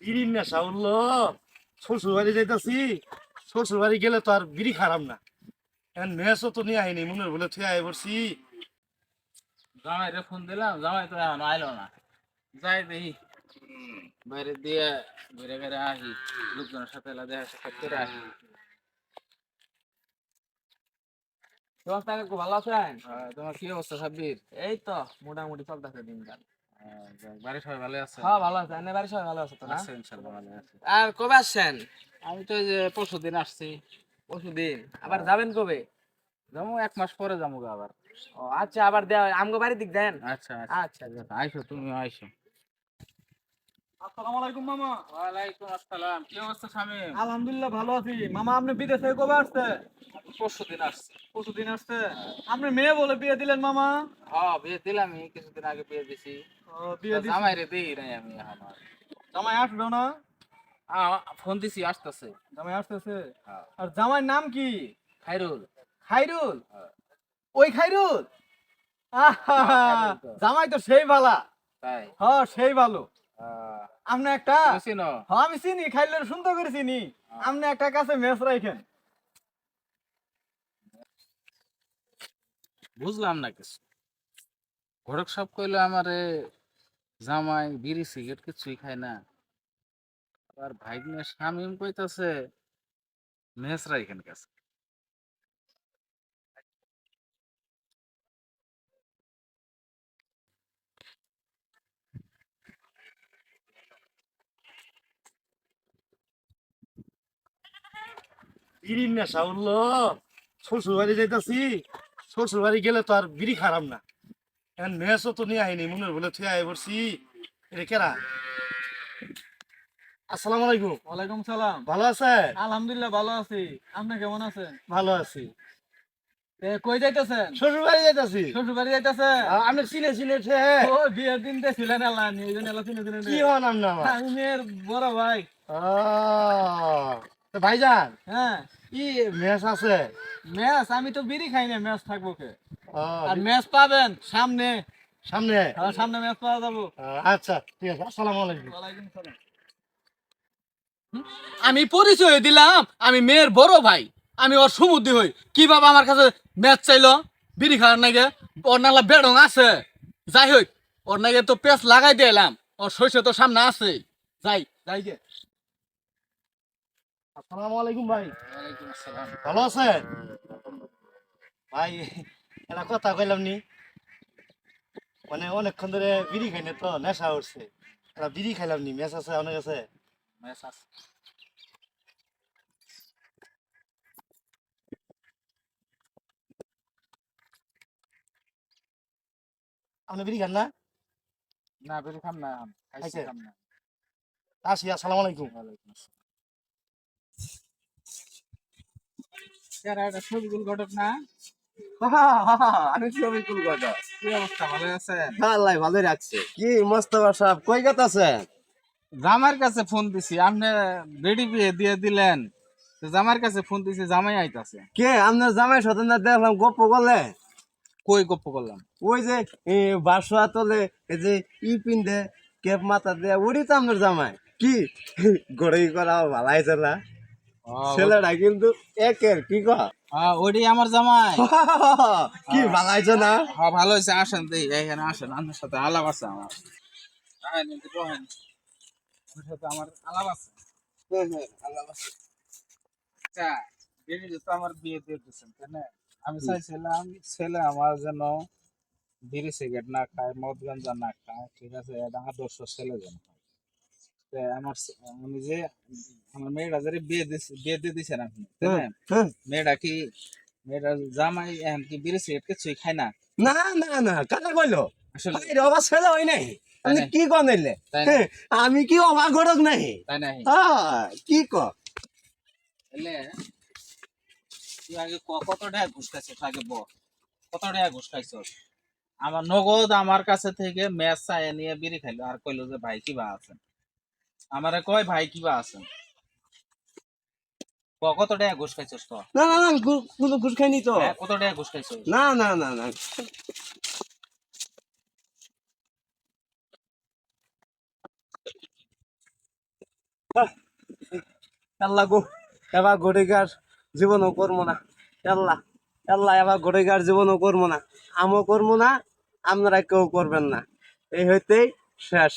বিড়ির নেশা উঠল শ্বশুর বাড়ি যাইতাছি শ্বশুর বাড়ি গেলে তো আর বিড়ি খারাপ না। এখন মেসও তো নিয়ে আইনি মনের বলে থুয়ে আই পড়ছি। জামাই রে ফোন দিলাম জামাই তো এখন আইলো না। যাই দেখি বাইরে দিয়ে ঘুরে ঘুরে আসি লোকজনের সাথে এলা দেখা সাক্ষাৎ করে আসি। তোমার তাকে ভালো আছেন? তোমার কি অবস্থা সাব্বির? এই তো মোটামুটি চলতেছে দিনকাল। বাড়ির সবাই ভালো আছে? হ্যাঁ ভালো আছে। এনে বাড়ি সবাই ভালো আছে তো না? আছে ইনশাল্লাহ ভালো আছে। আর কবে আসছেন? আমি তো যে পরশু দিন আসছি। পরশু দিন। আবার যাবেন কবে? যাব এক মাস পরে যাব আবার। ও আচ্ছা আবার দেওয়া আমগো বাড়ি দিক দেন। আচ্ছা আচ্ছা। আচ্ছা আইসো তুমি আইসো। আসসালামু আলাইকুম মামা। ওয়ালাইকুম আসসালাম। কি অবস্থা স্বামী? আলহামদুলিল্লাহ ভালো আছি। মামা আপনি বিদেশে কবে আসছে আসছে। আপনি মেয়ে বলে বিয়ে দিলেন মামা? হ্যাঁ বিয়ে দিলাম কিছুদিন আগে বিয়ে দিছি। বিয়ে জামাই রে দিই নাই আমি জামাই আসবে না? ফোন দিছি আসতেছে। জামাই আসতেছে? হ্যাঁ। আর জামাই নাম কি? খাইরুল। খাইরুল? হ্যাঁ। ওই খাইরুল? তো। জামাই তো সেই ভালা তাই? হ্যাঁ সেই ভালো আপনি একটা চিনো? হ্যাঁ আমি চিনি খাইলের সুন্দর করে চিনি। আপনি একটা কাছে মেস রাখেন বুঝলাম না কিছু। ঘটক সব কইলো, আমারে জামাই বিড়ি, সিগারেট কিছুই খায় না। আবার ভাইগনে শামিম কইতাছে মেসরা এখান কাছে বিড়ির নেশা উঠল। শ্বশুর বাড়ি যাইতাছি। শ্বশুর বাড়ি গেলে তো আর বিড়ি খারাপ না। এখন মেসও তো নিয়ে আইনি মনের বলে থুয়ে আই পড়ছি। এটা কেরা? আসসালামু আলাইকুম। ওয়ালাইকুম সালাম। ভালো আছে আলহামদুলিল্লাহ ভালো আছি। আপনি কেমন আছেন? ভালো আছি। কই যাইতেছেন? শ্বশুর বাড়ি যাইতাছি। শ্বশুর বাড়ি যাইতেছেন আপনি চিনে চিনে ও বিয়ের দিন ছিলেন আল্লাহ নিয়ে এই চিনে চিনে কি হন আমি মেয়ের বড় ভাই। তো ভাইজান হ্যাঁ মেস আছে। ম্যাচ আমি তো বিড়ি খাই না ম্যাচ থাকব কে? আর ম্যাচ পাবেন সামনে। সামনে? হ্যাঁ, সামনে ম্যাচ পাওয়া যাব। আচ্ছা ঠিক আছে আসসালামু আলাইকুম। আমি পরিচয় দিলাম আমি মেয়ের বড় ভাই। আমি ওর সমুদ্র হই। কি বাবা আমার কাছে ম্যাচ চাইলো? বিড়ি খাওয়ার নাকি ওর নালা বেড়ং আছে। যাই হোক ওর নাকি তো পেস লাগাই দিলাম ওর শৈশব তো সামনে আছে। যাই যাই গে। আসসালামু আলাইকুম ভাই। ভালো আছেন? ভাই একটা কথা কইলাম নি। মানে অনেকক্ষণ ধরে বিড়ি খাইনি তো নেশা উঠছে একটা বিড়ি খাইলাম নি মেস আছে অনেক আছে? মেস আছে। আপনি বিড়ি খান না? না বেরি খাম না খাইছি খাইছে? না। আসি আসসালামু আলাইকুম। ওয়ালাইকুম আসসালাম। স্যার এটা ছবিগুল ঘটক না? আমি শফিকুল কথা কি অবস্থা? ভালো আছেন? আল্লাহ ভালো রাখছে। কি মোস্তফা সাহেব কই গেত আছেন জামার কাছে ফোন দিছি আপনি বেডি বিয়ে দিয়ে দিলেন। জামার কাছে ফোন দিছি জামাই আইতাছে। কে? আপনার জামাই স্বতন্ত্র দেখলাম গপ্প করলে। কই গপ্প করলাম? ওই যে বাসা তোলে এই যে ই পিন্ধে কেপ মাথা দেয়া ওরই তো আপনার জামাই। কি? গড়ি করা ভালো আছে না। ছেলেটা কিন্তু একের কি কহ হ্যাঁ ওডি আমার জামাই। কি ভালো না? হ্যাঁ ভালো হয়েছে আসেন দেই এখানে আসেন আপনার সাথে আলাপ আছে আমার। সাথে আলাপ আছে। আচ্ছা তো আমার বিয়ে দিয়ে দিচ্ছেন তাই না? আমি চাইছিলাম ছেলে আমার যেন বিড়ি সিগারেট না খায় মদ গাঞ্জা না খায় ঠিক আছে? এটা আদর্শ ছেলে যেন আমার আমি যে আমার মেয়েটা যে বিয়ে দিছে বিয়ে দিয়ে দিছেন আপনি হ্যাঁ। মেয়েটা কি মেয়েটা জামাই এখন কি বিড়ি সিগারেট কিছুই খায় না? না না না কাটা কইলো? আসলে অবাক ছেলে হই নাই। আপনি কি কনাইলে তাই আমি কি অবাক গড়ক নাই? তাই না হ্যাঁ কি ক? এলে তুই আগে ক- কত টাকা ঘুষ খাইছিস? আগে বল কত টাকা ঘুষ খাইছিস? আমার নগদ আমার কাছে থেকে ম্যাচ চাই নিয়ে বিড়ি খাইলো। আর কইলো যে ভাই কিবা আছেন আমারে কয় ভাই কিবা আছেন ক কত টাকা ঘুষ খাইছিস তো? না না না কোনো ঘুষ খাইনি তো। হ্যাঁ, কত টাকা ঘুষ খাইছিস? না না না না। আল্লাহ গো এবার গড়িগার জীবনও করব না। আল্লাহ আল্লাহ এবার গড়িগার জীবনও করব না। আমও করব না আপনারা কেউ করবেন না। এই হইতেই শেষ।